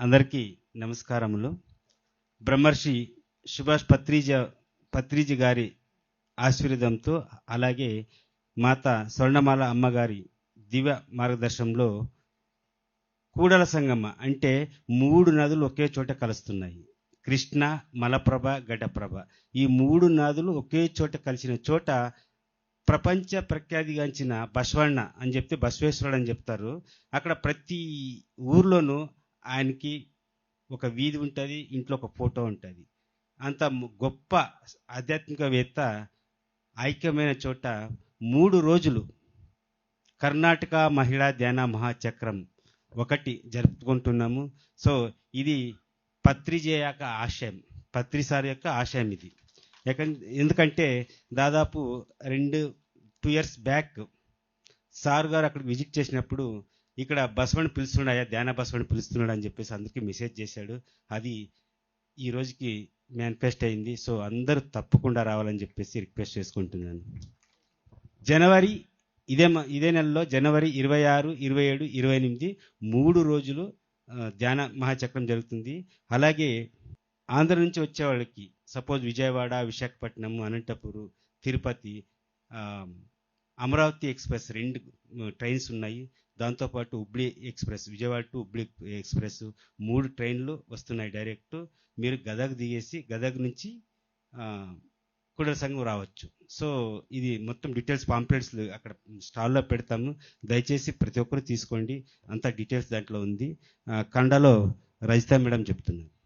అందరికీ నమస్కారములు. బ్రహ్మర్షి సుభాష్ పత్రిజ పత్రిజి గారి ఆశీర్వాదంతో అలాగే మాత స్వర్ణమాల అమ్మగారి దివ్య మార్గదర్శనంలో కూడల సంగమ అంటే మూడు నదులు ఒకే చోట కలుస్తున్నాయి. కృష్ణ మలప్రభ గడప్రభ ఈ మూడు నదులు ఒకే చోట కలిసిన చోట ప్రపంచ ప్రఖ్యాతిగాంచిన బసవಣ್ణ అని చెప్తే బసవేశ్వరుడు అని చెప్తారు. అక్కడ ప్రతి ఊర్లోనూ ఆయనకి ఒక వీధి ఉంటుంది ఇంట్లో ఒక ఫోటో ఉంటుంది. అంత గొప్ప ఆధ్యాత్మికవేత్త ఐక్యమైన చోట మూడు రోజులు కర్ణాటక మహిళా ధ్యాన మహాచక్రం ఒకటి జరుపుకుంటున్నాము. సో ఇది పత్రిజ యొక్క ఆశయం పత్రిసార్ యొక్క ఆశయం ఇది. ఎక ఎందుకంటే దాదాపు రెండు టూ ఇయర్స్ బ్యాక్ సార్ గారు అక్కడ విజిట్ చేసినప్పుడు ఇక్కడ బసవని పిలుస్తున్నాడు ధ్యాన బసవని పిలుస్తున్నాడు అని చెప్పేసి అందరికీ మెసేజ్ చేశాడు. అది ఈ రోజుకి మేనిఫెస్ట్ అయింది. సో అందరూ తప్పకుండా రావాలని చెప్పేసి రిక్వెస్ట్ చేసుకుంటున్నాను. జనవరి ఇదే మ- ఇదే నెలలో జనవరి ఇరవై ఆరు ఇరవై ఏడు ఇరవై ఎనిమిది మూడు రోజులు ధ్యాన మహాచక్రం జరుగుతుంది. అలాగే ఆంధ్ర నుంచి వచ్చే వాళ్ళకి సపోజ్ విజయవాడ విశాఖపట్నం అనంతపురం తిరుపతి అమరావతి ఎక్స్ప్రెస్ రెండు ట్రైన్స్ ఉన్నాయి. దాంతోపాటు Hubli express Vijayawada to Hubli express మూడు ట్రైన్లు వస్తున్నాయి డైరెక్ట్. మీరు గదగ్ దిగేసి గదగ్ నుంచి కుడల సంఘం రావచ్చు. సో ఇది మొత్తం డీటెయిల్స్ పాంప్లెట్స్ అక్కడ స్టాల్లో పెడతాము. దయచేసి ప్రతి ఒక్కరు తీసుకోండి. అంత డీటెయిల్స్ దాంట్లో ఉంది. కండలో రజిత మేడం చెప్తున్నారు.